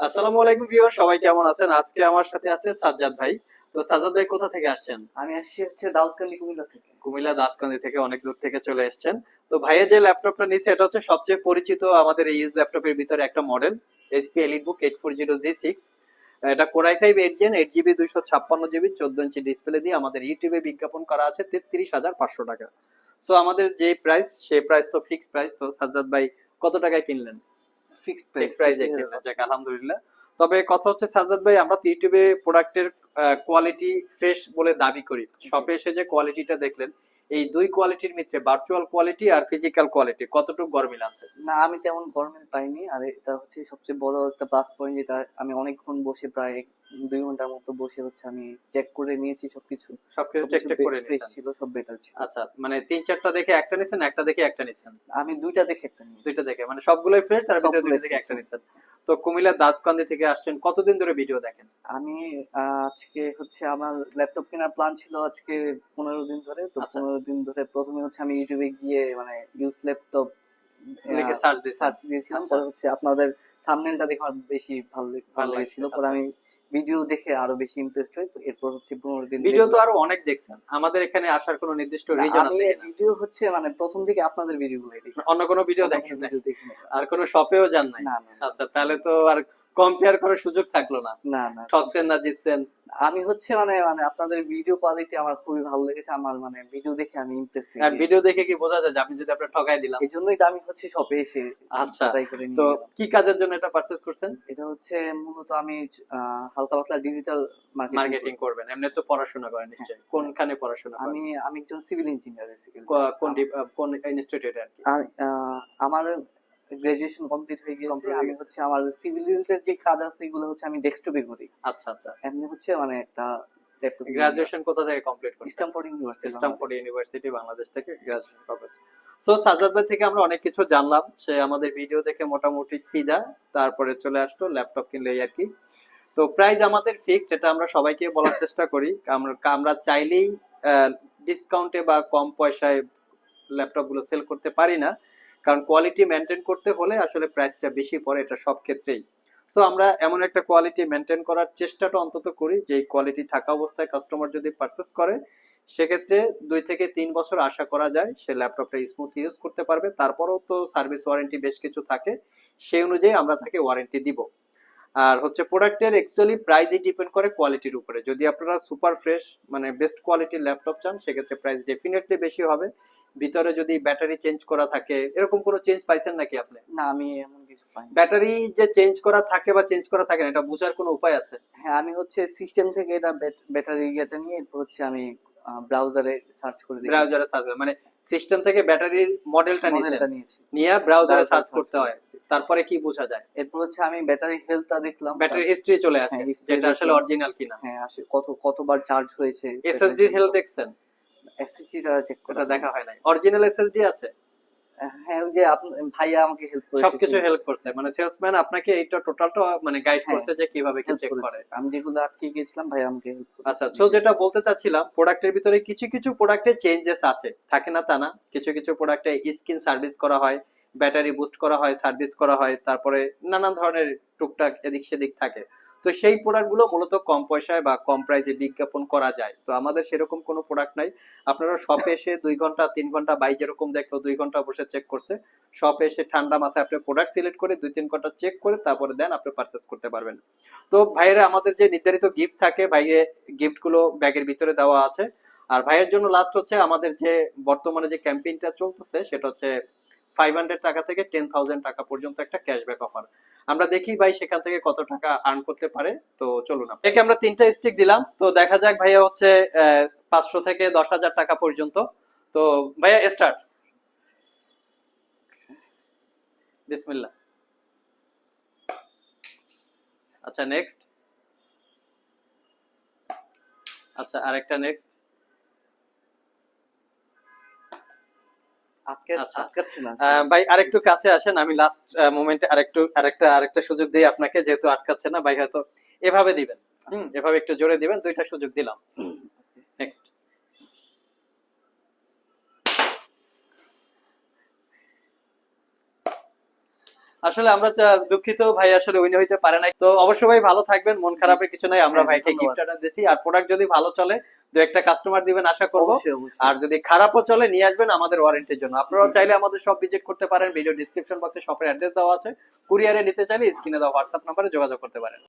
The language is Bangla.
আসসালামু আলাইকুম ভিউয়ার সবাই কেমন আছেন? আজকে আমার সাথে আছে সাজ্জাদ ভাই। তো সাজ্জাদ ভাই কোথা থেকে আসছেন? আমি আসছি হচ্ছে দাউদকান্দি কুমিল্লা থেকে। কুমিল্লা দাঁতকান্দি থেকে অনেক দূর থেকে চলে এসেছেন। তো ভাইয়া যে ল্যাপটপটা নিচ্ছে এটা হচ্ছে সবচেয়ে পরিচিত আমাদের এই ইউজ ল্যাপটপের ভিতরে একটা model HP Elite Book eight four zero G six এটা core i five eight gen eight GB দুইশো ছাপ্পান্ন জিবি চোদ্দ ইঞ্চি ডিসপ্লে দিয়ে আমাদের ইউটিউবে বিজ্ঞাপন করা আছে তেত্রিশ হাজার পাঁচশো টাকা। সো আমাদের যে প্রাইস সেই প্রাইস তো ফিক্সড প্রাইস তো সাজ্জাদ ভাই কত টাকায় কিনলেন? প্রাইসে যাক আলহামদুলিল্লাহ। তবে কথা হচ্ছে সাজাদ ভাই আমরা তো ইউটিউবে প্রোডাক্টের কোয়ালিটি ফ্রেশ বলে দাবি করি। শপে এসে যে কোয়ালিটিটা দেখলেন এই দুই কোয়ালিটির মধ্যে ভার্চুয়াল কোয়ালিটি আর ফিজিক্যাল কোয়ালিটি কতটুকু গরমিল আছে? না আমি তেমন গরমিল পাইনি। আর এটা হচ্ছে সবচেয়ে বড় একটা প্লাস পয়েন্ট যেটা আমি অনেকক্ষণ বসে প্রায় দুই ঘণ্টার মতো বসে হচ্ছে আমি চেক করে নিয়েছি সবকিছু। সবকিছু চেক টেক করে নিয়েছেন? ছিল সব বেটার ছিল। আচ্ছা মানে তিন চারটা দেখে একটা নিছেন একটা দেখে একটা নিছেন? আমি দুইটা দেখে একটা নিয়েছি। দুইটা দেখে মানে সবগুলোই ফ্রেশ তার ভিতরে দুইটা দেখে একটা নিছেন। তো কুমিল্লা দাঁতকান্দি থেকে আসছেন কতদিন ধরে ভিডিও দেখেন? আমি আজকে হচ্ছে আমার ল্যাপটপ কেনার প্ল্যান ছিল আজকে পনেরো দিন ধরে। তো আচ্ছা। পনেরো দিন ধরে প্রথমে হচ্ছে আমি ইউটিউবে গিয়ে মানে ইউজ ল্যাপটপ লিখে সার্চ দিয়েছেন। সার্চ দিয়েছিলাম। আচ্ছা। পরে হচ্ছে আপনাদের থাম্বনেলটা দেখে আমার বেশি ভালো ভালো ভালো লেগেছিল পরে আচ্ছা। আমি ভিডিও দেখে আরও বেশি ইমপ্রেসড হই এরপর হচ্ছে পনেরো দিন ভিডিও তো আরও অনেক দেখছেন। আমাদের এখানে আসার কোনো নির্দিষ্ট রিজন আছে? ভিডিও হচ্ছে মানে প্রথম থেকে আপনাদের ভিডিও গুলো দেখি। অন্য কোনো ভিডিও দেখেন না আর কোনো শপেও যান নাই? আচ্ছা তাহলে তো আর কম্পেয়ার করার সুযোগ থাকল না। না না। ঠকছেন না জিতছেন? আমি হচ্ছে মানে মানে আপনাদের ভিডিও কোয়ালিটি আমার খুবই ভালো লেগেছে। আমার মানে ভিডিও দেখে আমি ইমপ্রেসড আর ভিডিও দেখে কি বোঝা যায় যে আপনি যদি আপনার ঠকাই দিলাম? এই জন্যই তো আমি হচ্ছে শপে এসে আচ্ছা তো কি কাজের জন্য এটা পারচেজ করছেন? এটা হচ্ছে মূলত আমি হালকা পাতলা ডিজিটাল মার্কেটিং করবেন। এমনি তো পড়াশোনা করেন নিশ্চয়ই। কোনখানে পড়াশোনা আমি আমি একজন সিভিল ইঞ্জিনিয়ার কোন কোন ইনস্টিটিউটে আর কি? আমার গ্রাজুয়েশন কমপ্লিট হয়ে গিয়েছে আমি হচ্ছে আমার সিভিল রিলেটেড যে কাজ আছে এগুলো হচ্ছে আমি ডেস্কটপে করি। আচ্ছা আচ্ছা। এমনি হচ্ছে মানে একটা গ্রাজুয়েশন কোথা থেকে কমপ্লিট করছেন? স্ট্যামফোর্ড ইউনিভার্সিটি ইউনিভার্সিটি বাংলাদেশ থেকে গ্রাজুয়েশন সো সাজাদ ভাই থেকে আমরা অনেক কিছু জানলাম। সে আমাদের ভিডিও দেখে মোটামুটি ফিদা তারপরে চলে আসলো ল্যাপটপ কিনলে আর কি। তো প্রাইস আমাদের ফিক্সড এটা আমরা সবাইকে বলার চেষ্টা করি। আমরা আমরা চাইলেই ডিসকাউন্টে বা কম পয়সায় ল্যাপটপগুলো সেল করতে পারি না। কারণ কোয়ালিটি মেনটেন করতে হলে আসলে প্রাইসটা বেশি পড়ে এটা সব ক্ষেত্রেই। সো আমরা এমন একটা কোয়ালিটি মেনটেন করার চেষ্টাটা অন্তত করি যে কোয়ালিটি থাকা অবস্থায় কাস্টমার যদি পারচেস করে, সেক্ষেত্রে দুই থেকে তিন বছর আশা করা যায় সে ল্যাপটপটা স্মুথ ইউজ করতে পারবে। তারপরেও তো সার্ভিস ওয়ারেন্টি বেশ কিছু থাকে, সেই অনুযায়ী আমরা তাকে ওয়ারেন্টি দিব। আর হচ্ছে প্রোডাক্টের অ্যাকচুয়ালি প্রাইসই ডিপেন্ড করে কোয়ালিটির উপরে। যদি আপনারা সুপার ফ্রেশ মানে বেস্ট কোয়ালিটির ল্যাপটপ চান, সেক্ষেত্রে প্রাইস ডেফিনেটলি বেশি হবে। ভিতরে যদি ব্যাটারি চেঞ্জ করা থাকে এরকম কোনো চেঞ্জ পাইছেন নাকি আপনি? না আমি এমন কিছু পাইনি। ব্যাটারি যে চেঞ্জ করা থাকে বা চেঞ্জ করা থাকে না এটা বোঝার কোনো উপায় আছে? হ্যাঁ আমি হচ্ছে সিস্টেম থেকে এটা ব্যাটারি ইয়েটা নিয়ে এরপর হচ্ছে আমি ব্রাউজারে সার্চ করে দেখি। ব্রাউজারে সার্চ মানে সিস্টেম থেকে ব্যাটারির মডেলটা নিয়েছি। নিয়ে ব্রাউজারে সার্চ করতে হয়। তারপরে কি বোঝা যায়? এরপর হচ্ছে আমি ব্যাটারি হেলথটা দেখলাম। ব্যাটারি হিস্ট্রি চলে আসে হ্যাঁ, যেটা আসলে অরিজিনাল কিনা। হ্যাঁ আসে কত কতবার চার্জ হয়েছে এসএসডি হেলথ দেখছেন? চেক করা দেখা হয় নাই। অরিজিনাল এসএসডি আছে? হ্যাঁ যে ভাইয়া আমাকে হেল্প করেছে সবকিছু হেল্প করছে। মানে সেলসম্যান আপনাকে এইটা টোটালটা মানে গাইড হ্যাঁ, করছে যে কীভাবে কি চেক করে। আমি যেগুলো আটকে গেছিলাম ভাইয়া আমাকে হেল্প করেছে। আচ্ছা তো যেটা বলতে চাচ্ছিলাম প্রোডাক্টের ভিতরে কিছু কিছু প্রোডাক্টে চেঞ্জেস আছে। থাকে না তা না? কিছু কিছু প্রোডাক্টে স্কিন সার্ভিস করা হয় ব্যাটারি বুস্ট করা হয় সার্ভিস করা হয় তারপরে নানান ধরনের টুকটাক এদিক সেদিক থাকে। তো সেই প্রোডাক্টগুলো মূলত কম পয়সায় বা কম প্রাইসে বিজ্ঞাপন করা যায়। তো আমাদের সেরকম কোনো প্রোডাক্ট নাই। আপনারা শপে এসে দুই ঘণ্টা, তিন ঘণ্টা বাই যেরকম দেখল দুই ঘণ্টা বসে চেক করছে শপে এসে ঠান্ডা মাথায় আপনি প্রোডাক্ট সিলেক্ট করে দুই, তিন ঘণ্টা চেক করে তারপরে দেন আপনি পারচেস করতে পারবেন। তো ভাইয়েরা, আমাদের যে নির্ধারিত গিফট থাকে, ভাইয়ে গিফটগুলো ব্যাগের ভিতরে দেওয়া আছে। আর ভাইয়ের জন্য লাস্ট হচ্ছে আমাদের যে বর্তমানে যে ক্যাম্পেইনটা চলতেছে, সেটা হচ্ছে ফাইভ হান্ড্রেড টাকা থেকে টেন থাউজেন্ড টাকা পর্যন্ত একটা ক্যাশব্যাক অফার আমরা দেখি ভাই সেখান থেকে কত টাকা আর্ন করতে পারে। তো চলুন একে আমরা তিনটা স্টিক দিলাম। তো দেখা যাক ভাইয়া হচ্ছে পাঁচশো থেকে দশ হাজার টাকা পর্যন্ত। তো ভাইয়া স্টার্ট বিসমিল্লাহ। আচ্ছা নেক্সট আচ্ছা আরেকটা নেক্সট ভাই আরেকটু কাছে আসেন আমি লাস্ট মোমেন্টে আরেকটু আরেকটা আরেকটা সুযোগ দিই আপনাকে যেহেতু আটকাচ্ছে না ভাই হয়তো এভাবে দিবেন। হুম, এভাবে একটু জোরে দিবেন দুইটা সুযোগ দিলাম নেক্সট আসলে আমরা দুঃখিত ভাই আসলে উইন হইতে পারে নাই। তো অবশ্যই ভাই ভালো থাকবেন মন খারাপের কিছু নাই। আমরা হ্যাঁ, ভাইকে গিফটটা দিছি। আর প্রোডাক্ট যদি ভালো চলে দু একটা কাস্টমার দিবেন আশা করব। আর যদি খারাপও চলে নিয়ে আসবেন আমাদের ওয়ারেন্টির জন্য। আপনারাও চাইলে আমাদের সব ভিজিট করতে পারেন। ভিডিও ডিসক্রিপশন বক্সে শপের অ্যাড্রেস দেওয়া আছে। কুরিয়ারে নিতে চাইলে স্ক্রিনে দেওয়া হোয়াটসঅ্যাপ নম্বরে যোগাযোগ করতে পারেন।